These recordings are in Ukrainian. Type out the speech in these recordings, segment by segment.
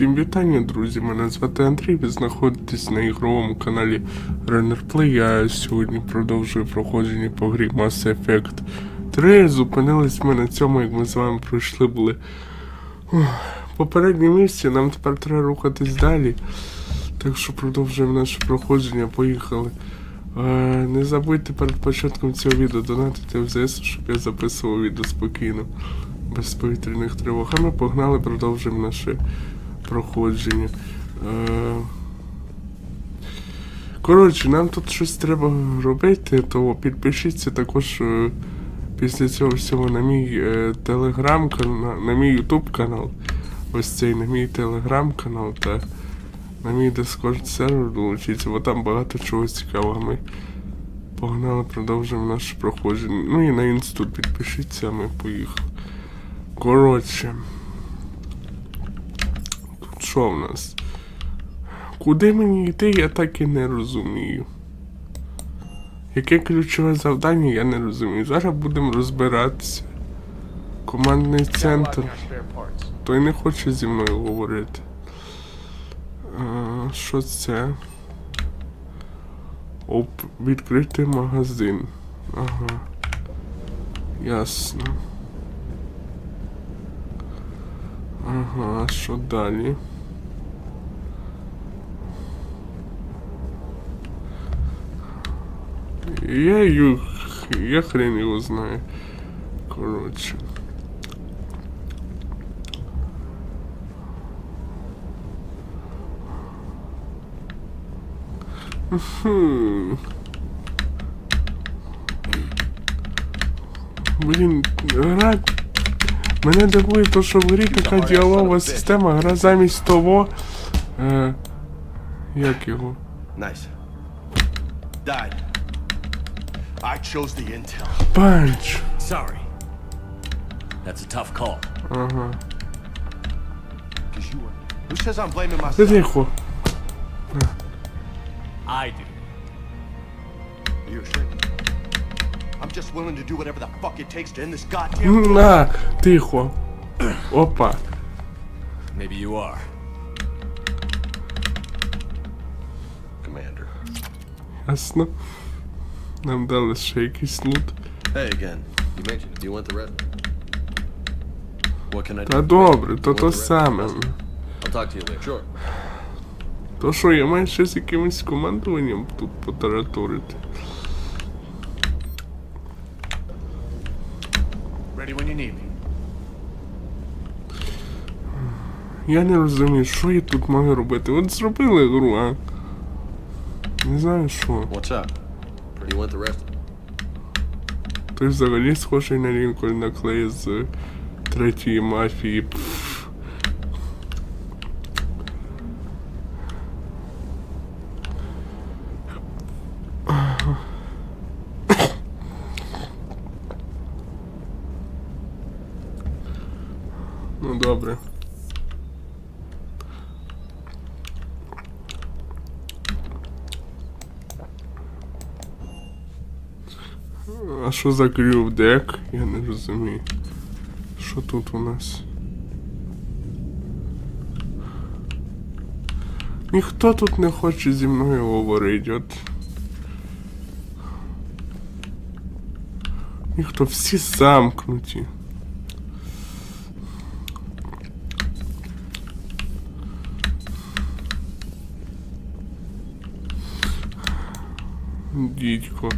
Всім вітання, друзі! Мене звати Андрій, ви знаходитесь на ігровому каналі Runner Play. Я сьогодні продовжую проходження по грі Mass Effect 3. Зупинились ми на цьому, як ми з вами пройшли були попереднє місці, нам тепер треба рухатись далі. Так що продовжуємо наше проходження, поїхали. Е, не забудьте перед початком цього відео донатити в ЗС, щоб я записував відео спокійно, без повітряних тривог. А ми погнали, продовжуємо наше проходження. Е, Коротше, нам тут щось треба робити, то підпишіться також е, після цього всього на мій е, телеграм-канал, на мій ютуб канал. Ось цей на мій телеграм-канал та на мій дискорд сервер долучіться, бо там багато чого цікавого. Ми погнали, продовжуємо наше проходження. Ну і на інститут підпишіться, а ми поїхали. Коротше. Що в нас? Куди мені йти, я так і не розумію. Яке ключове завдання, я не розумію. Зараз будемо розбиратися. Командний центр. Той не хоче зі мною говорити. А, що це? Оп, відкритий магазин. Ага. Ясно. Ага, що далі? Я ю... Я хрен його знаю. Коротше. Хм. Блін, гра. Мене дивує то, що в грі така діалогова система, гра замість того. Е, як його? Nice. Died. I chose the intel. Панч. Sorry. That's a tough call. Ага. Because you were. Who says I'm blaming Ти myself? тихо. I do. Are you sure? I'm just willing to do whatever the fuck it takes to end this goddamn. На, тихо. Опа. Maybe you are. Commander. Ясно. Нам дали ще якийсь лут. Hey again. You mentioned it. Do you want the rest? What can I do? Та добре, то то саме. I'll talk to you later. Sure. То що, я маю ще з якимось командуванням тут потараторити. Ready when you need me. Я не розумію, що я тут маю робити. От зробили гру, а. Не знаю що. What's up? Do you want the rest? Той взагалі схожий на Лінкольна Клея з третьої мафії. Пф. Ну добре. А що за крювдек? Я не розумію. Що тут у нас? Ніхто тут не хоче зі мною говорити, от. Ніхто всі замкнуті. Дідько.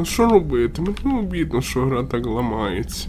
А що робити? Мені обідно, що гра так ламається.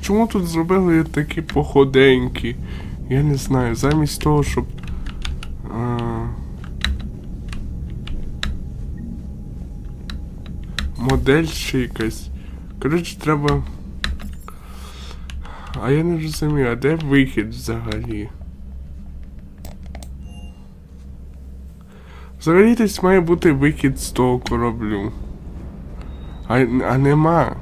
Чому тут зробили такі походенькі? Я не знаю, замість того, щоб. А... Модель ще якась. Коротше, треба. А я не розумію, а де вихід взагалі? Взагалі десь має бути вихід з того кораблю. А, а нема.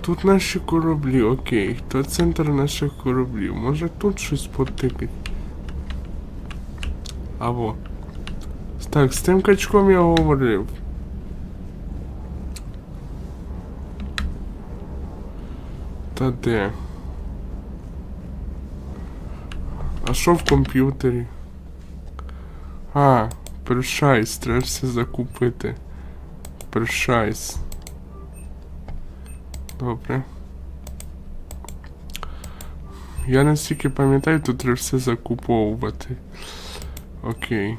Тут наші кораблі, окей. То центр наших кораблів. Може тут щось потикати? Або. Так, з тим качком я говорив. Та де? А що в комп'ютері? А, першайс, треба все закупити. Першайс. Добре. Я настільки пам'ятаю, тут треба все закуповувати. Окей.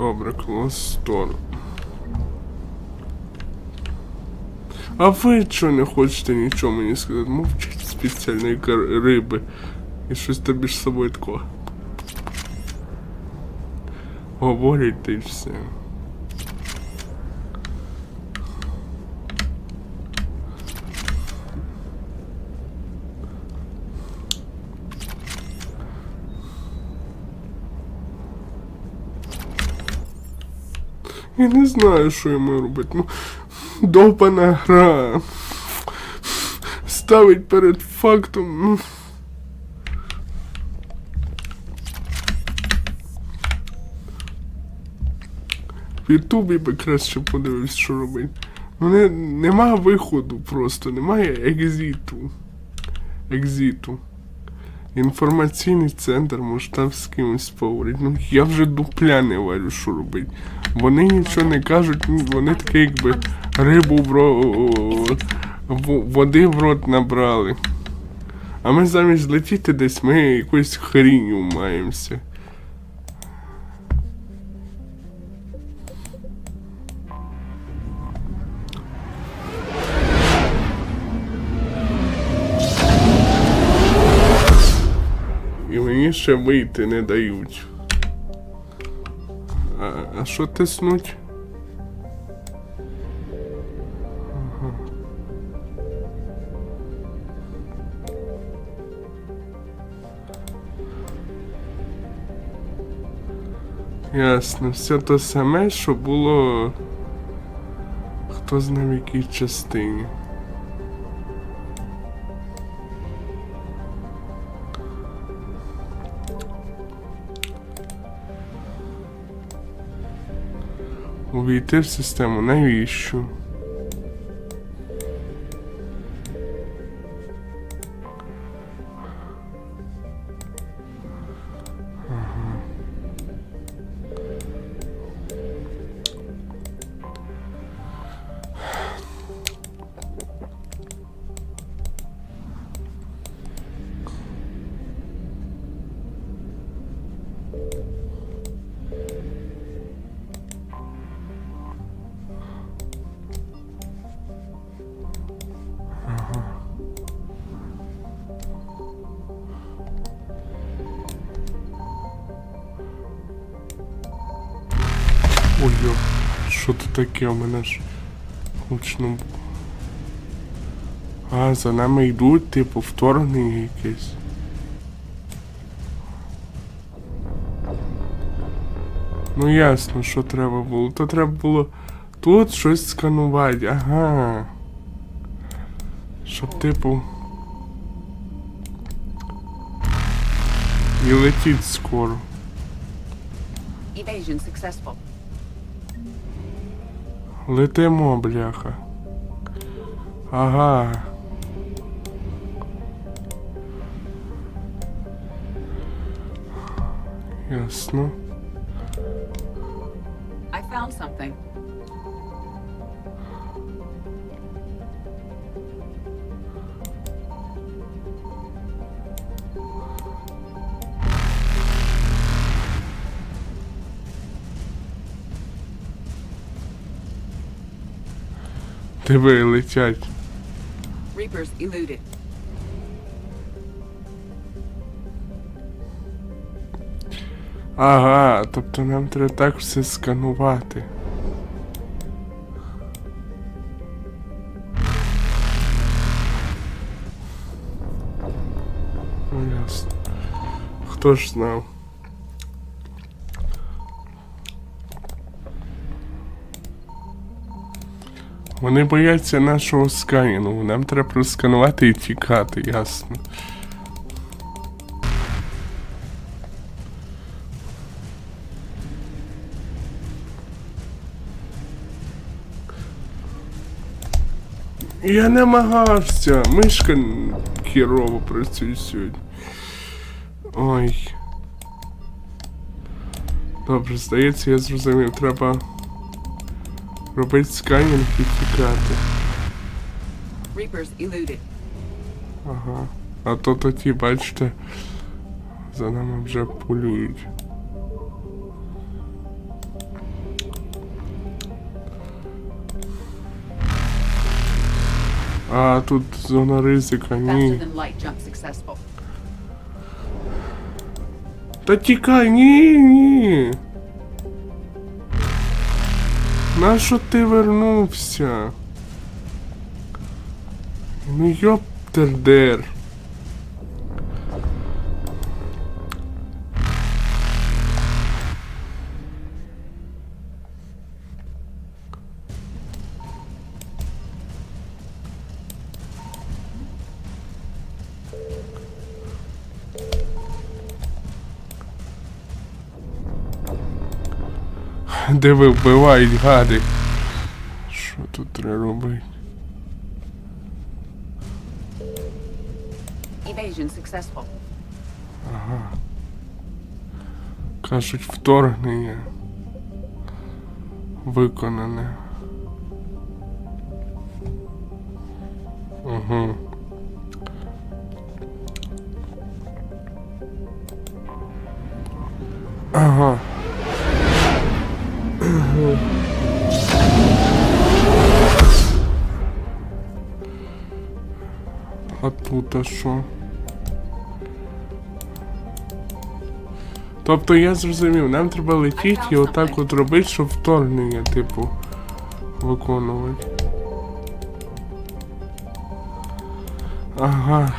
Добре, клас Стор. А ви чого не хочете нічого мені сказати? Мовчіть спеціальної кар- риби. І щось тобі ж з собою тако. Говорять та й все. Я не знаю, що йому робити. Ну, довбана гра. Ставить перед фактом. Ну. В Ютубі би краще подивився, що робить. Ну не, нема виходу просто, немає екзиту. Екзиту. Інформаційний центр може там з кимось поговорити. Ну я вже дупля не варю, що робити. Вони нічого не кажуть, вони таке якби рибу в ро... в- води в рот набрали. А ми замість летіти десь, ми якоюсь хрінню маємося. Ще вийти не дають. А, що тиснуть? Ясно, все те саме, що було. Хто знає в якій частині. Увійти в систему навіщо? Ой, йо, що це таке у мене ж гучно. А, за нами йдуть, типу, вторгнення якесь. Ну ясно, що треба було. То треба було тут щось сканувати, ага. Щоб типу. І летіть скоро. Evasion successful. Летимо, бляха. Ага. Ясно. I found something. Диви, летять. Reapers eluded. Ага, тобто нам треба так все сканувати. Ну, ясно. Хто ж знав? Вони бояться нашого сканінгу. Нам треба просканувати і тікати, ясно. Я намагався. Мишка хірово працює сьогодні. Ой. Добре, здається, я зрозумів. Треба робити сканінг і тікати. Ага. А то то ті, бачите, за нами вже полюють. А, тут зона ризика, ні. Та тікай, ні, ні. Нащо ти вернувся? Ну йоптердер. Де ви вбивають гади? Що тут треба робити? Evasion successful. Кажуть, вторгнення. Виконане. Угу. Ага. А тут а що? Тобто я зрозумів, нам треба летіти і отак от робити, щоб вторгнення, типу, виконувати. Ага.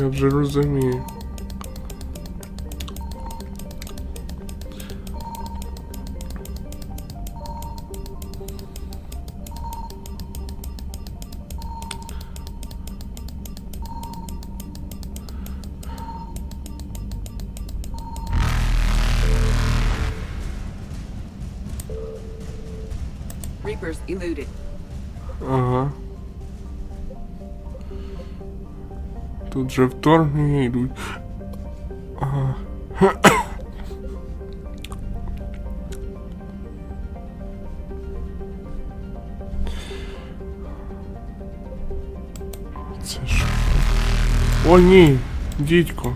Я вже розумію. Тут же вторгнення йдуть. Ага. Це що? О, ні, дідько.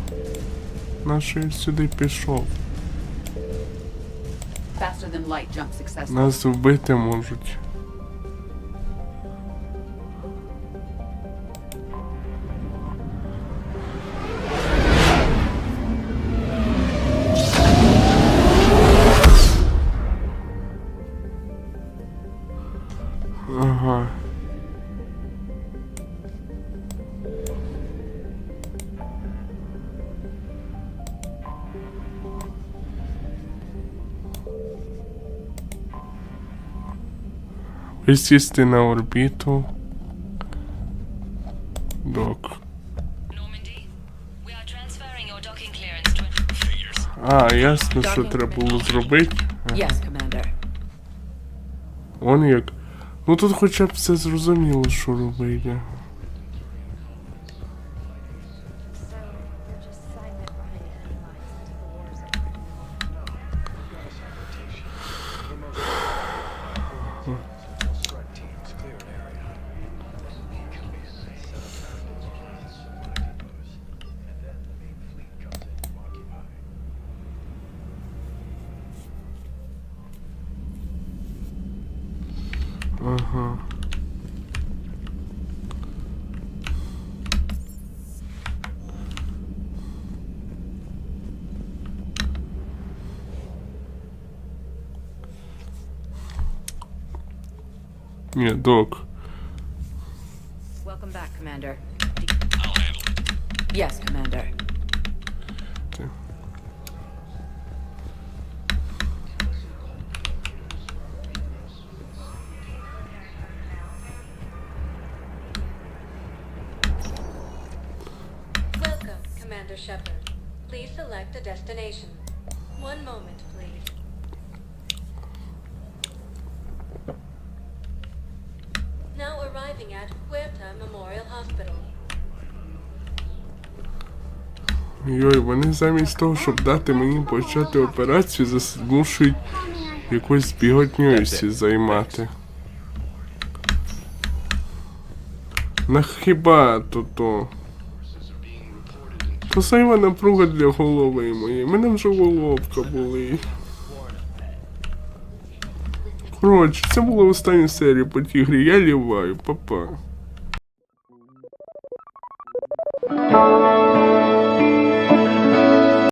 Наш сюди пішов. Нас вбити можуть. Висісти на орбіту. Док. А, ясно, що треба було зробити. Он як. Ну тут хоча б все зрозуміло, що робити. Uh-huh. Yeah, Nie, dog. Welcome back, Commander. Yes, Commander. Okay. Shepard. Please select a destination. One moment, please. Now arriving at Huerta Memorial Hospital. Йой, вони замість того, щоб дати мені почати операцію, зас- змушують якоюсь біготньою всі займати. На хіба то то? Посайва напруга для голови моєї. Мене вже головка були. Коротше, це була остання серія по тій грі. Я ліваю, папа.